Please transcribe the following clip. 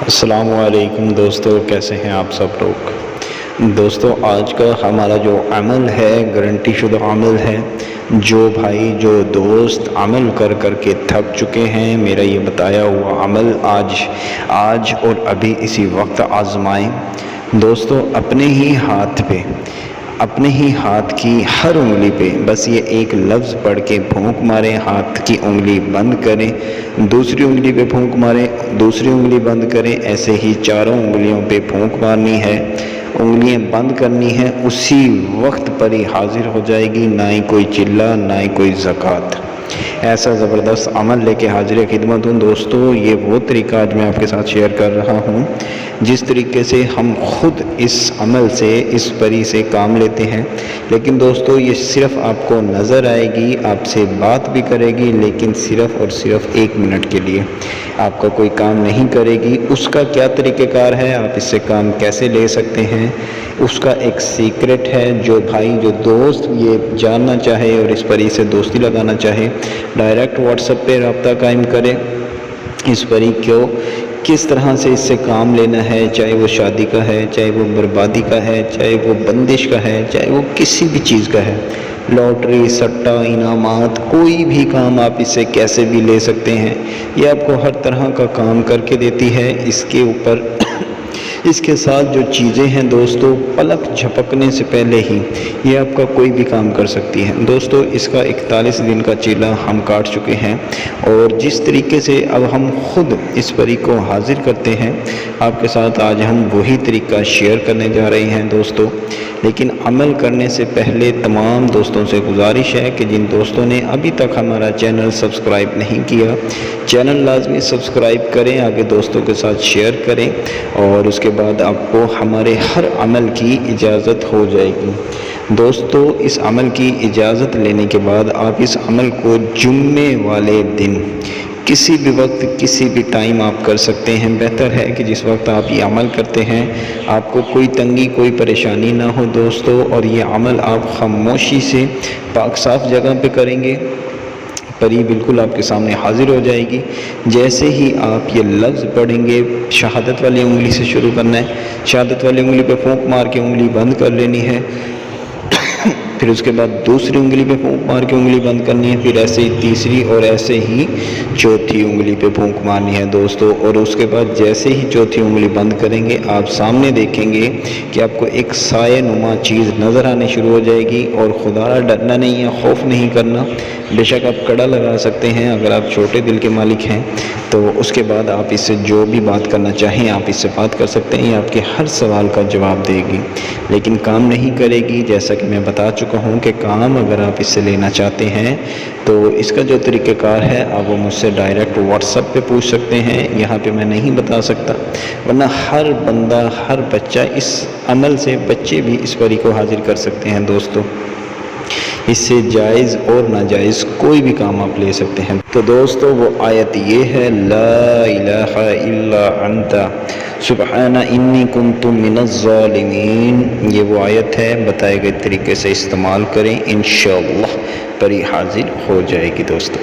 السلام علیکم دوستو، کیسے ہیں آپ سب لوگ؟ دوستو، آج کا ہمارا جو عمل ہے، گارنٹی شدہ عمل ہے، جو بھائی، جو دوست عمل کر کر کے تھک چکے ہیں، میرا یہ بتایا ہوا عمل آج آج اور ابھی اسی وقت آزمائیں۔ دوستو، اپنے ہی ہاتھ پہ اپنے ہی ہاتھ کی ہر انگلی پہ۔ بس یہ ایک لفظ پڑھ کے پھونک ماریں، ہاتھ کی انگلی بند کریں، دوسری انگلی پہ پھونک ماریں، دوسری انگلی بند کریں۔ ایسے ہی چاروں انگلیوں پہ پھونک مارنی ہے۔ انگلیاں بند کرنی ہیں، اسی وقت پر ہی حاضر ہو جائے گی۔ نہ ہی کوئی چلہ نہ ہی کوئی زکوٰۃ۔ ایسا زبردست عمل لے کے حاضر خدمت ہوں دوستو، یہ وہ طریقہ آج میں آپ کے ساتھ شیئر کر رہا ہوں، جس طریقے سے ہم خود اس عمل سے، اس پری سے کام لیتے ہیں۔ لیکن دوستو، یہ صرف آپ کو نظر آئے گی، آپ سے بات بھی کرے گی، لیکن صرف اور صرف ایک منٹ کے لیے۔ آپ کا کوئی کام نہیں کرے گی۔ اس کا کیا طریقہ کار ہے؟ آپ اس سے کام کیسے لے سکتے ہیں؟ اس کا ایک سیکرٹ ہے جو بھائی، جو دوست یہ جاننا چاہے اور اس پری سے دوستی لگانا چاہے۔ ڈائریکٹ واٹس اپ پہ رابطہ قائم کرے اس پری کو کس طرح سے اس سے کام لینا ہے؟ چاہے وہ شادی کا ہے، چاہے وہ بربادی کا ہے، چاہے وہ بندش کا ہے، چاہے وہ کسی بھی چیز کا ہے۔ لاٹری، سٹا، انعامات، کوئی بھی کام آپ اس سے کیسے بھی لے سکتے ہیں۔ یہ آپ کو ہر طرح کا کام کر کے دیتی ہے۔ اس کے اوپر اس کے ساتھ جو چیزیں ہیں دوستو، پلک جھپکنے سے پہلے ہی یہ آپ کا کوئی بھی کام کر سکتی ہے دوستو، اس کا اکتالیس دن کا چیلا ہم کاٹ چکے ہیں اور جس طریقے سے اب ہم خود اس پری کو حاضر کرتے ہیں، آپ کے ساتھ آج ہم وہی طریقہ شیئر کرنے جا رہے ہیں دوستو۔ لیکن عمل کرنے سے پہلے تمام دوستوں سے گزارش ہے کہ جن دوستوں نے ابھی تک ہمارا چینل سبسکرائب نہیں کیا، چینل لازمی سبسکرائب کریں، آگے دوستوں کے ساتھ شیئر کریں اور اس کے کے بعد آپ کو ہمارے ہر عمل کی اجازت ہو جائے گی۔ دوستو، اس عمل کی اجازت لینے کے بعد آپ اس عمل کو جمعے والے دن کسی بھی وقت کسی بھی ٹائم آپ کر سکتے ہیں۔ بہتر ہے کہ جس وقت آپ یہ عمل کرتے ہیں، آپ کو کوئی تنگی، کوئی پریشانی نہ ہو دوستو، اور یہ عمل آپ خاموشی سے پاک صاف جگہ پہ کریں گے۔ پری بالکل آپ کے سامنے حاضر ہو جائے گی۔ جیسے ہی آپ یہ لفظ پڑھیں گے، شہادت والی انگلی سے شروع کرنا ہے۔ شہادت والی انگلی پہ پھونک مار کے انگلی بند کر لینی ہے۔ پھر اس کے بعد دوسری انگلی پہ پھونک مار کے انگلی بند کرنی ہے، پھر ایسے ہی تیسری اور ایسے ہی چوتھی انگلی پہ پھونک مارنی ہے دوستو۔ اور اس کے بعد جیسے ہی چوتھی انگلی بند کریں گے، آپ سامنے دیکھیں گے کہ آپ کو ایک سائے نما چیز نظر آنے شروع ہو جائے گی اور خدا ڈرنا نہیں ہے، خوف نہیں کرنا۔ بے شک آپ کڑا لگا سکتے ہیں اگر آپ چھوٹے دل کے مالک ہیں۔ تو اس کے بعد آپ اس سے جو بھی بات کرنا چاہیں آپ اس سے بات کر سکتے ہیں، یہ آپ کے ہر سوال کا جواب دے گی۔ لیکن کام نہیں کرے گی، جیسا کہ میں بتا چکا کہوں کہ کام اگر آپ اس سے لینا چاہتے ہیں، تو اس کا جو طریقہ کار ہے، آپ وہ مجھ سے ڈائریکٹ واٹس اپ پہ پوچھ سکتے ہیں، یہاں پہ میں نہیں بتا سکتا۔ ورنہ ہر بندہ، ہر بچہ اس عمل سے بچے بھی اس پری کو حاضر کر سکتے ہیں دوستوں اس سے جائز اور ناجائز کوئی بھی کام آپ لے سکتے ہیں۔ تو دوستو، وہ آیت یہ ہے، لا الہ الا انت، سبحان انی کنت من الظالمین۔ یہ وہ آیت ہے، بتائے گئے طریقے سے استعمال کریں، انشاءاللہ پری حاضر ہو جائے گی دوستو۔